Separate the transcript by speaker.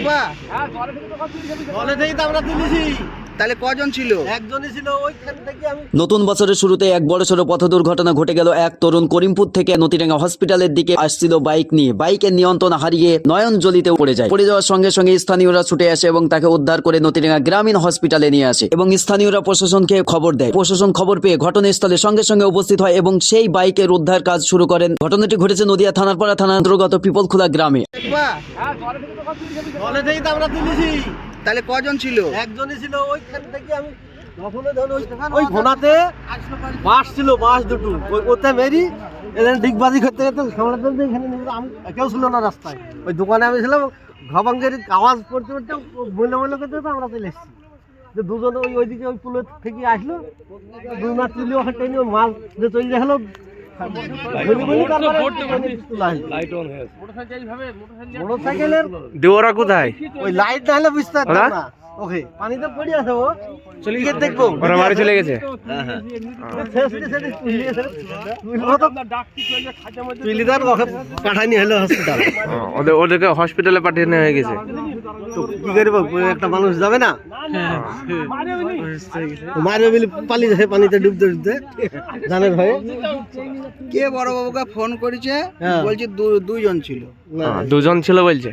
Speaker 1: একবা
Speaker 2: জলে থেকে তো আমরা তুলেছি।
Speaker 1: তাহলে কজন ছিল?
Speaker 2: একজনই ছিল ওইখান থেকে আমি
Speaker 3: নতুন বছরের শুরুতে এক বড়সড় পথ দুর্ঘটনা ঘটে গেল। এক তরুণ করিমপুর থেকে নতিডাঙ্গা হসপিটালের দিকে আসছিল বাইক নিয়ে। বাইকের নিয়ন্ত্রণ হারিয়ে নয়ন জলিতে পড়ে যায়। পড়ে যাওয়ার সঙ্গে সঙ্গে স্থানীয়রা ছুটে আসে এবং তাকে উদ্ধার করে নতিডাঙ্গা গ্রামীণ হসপিটালে নিয়ে আসে এবং স্থানীয়রা প্রশাসনকে খবর দেয়। প্রশাসন খবর পেয়ে ঘটনাস্থলে সঙ্গে সঙ্গে উপস্থিত হয় এবং সেই বাইকের উদ্ধার কাজ শুরু করেন। ঘটনাটি ঘটেছে নদিয়া থানারপাড়া থানার অন্তর্গত পিপলখোলা গ্রামে।
Speaker 1: তাহলে কজন ছিল?
Speaker 2: একজনই ছিল ওইখান থেকে আমি ওই ওই ঘোনাতে বাস ছিল বাস দুটো। ওই ওতে মেরি এখানে ডিগবাজি করতে করতে সামলাতে এখানে আমি কেউ ছিল না রাস্তায়। ওই দোকানে আমি ছিলাম ঘবাঙ্গের আওয়াজ করতে করতে বলে বলে করতে করতে আমরা চলে এসেছি। যে দুজনে ওই ওইদিকে ওই পুলের থেকে আসলো। দুই মাস তুলি ওখানে মাছ যে চলে গেলো মোটরসাইকেলের
Speaker 4: দেওয়ারা কোথায়?
Speaker 2: ওই লাইট না হলে বুঝতে পারতাম না। ওকে পানিতে পড়ে আছে ও। চলে গিয়ে দেখব।
Speaker 4: ওরা বাড়ি চলে গেছে।
Speaker 2: শেষে শেষে তুলে গেছে। তুলবো তো তুলে তার ওকে পাঠানি হলো হসপিটাল
Speaker 4: ওদের ওদেরকে হসপিটালে পাঠিয়ে নেওয়া হয়ে গেছে।
Speaker 2: তো কি করব? একটা মানুষ যাবে না? বলে পানিতে ডুবতে ডুবতে জানের ভয়ে
Speaker 1: কে বড় বাবুকে ফোন করেছে?
Speaker 2: হ্যাঁ।
Speaker 1: বলছে দু- দুইজন ছিল।
Speaker 4: হ্যাঁ, দুজন ছিল বলছে।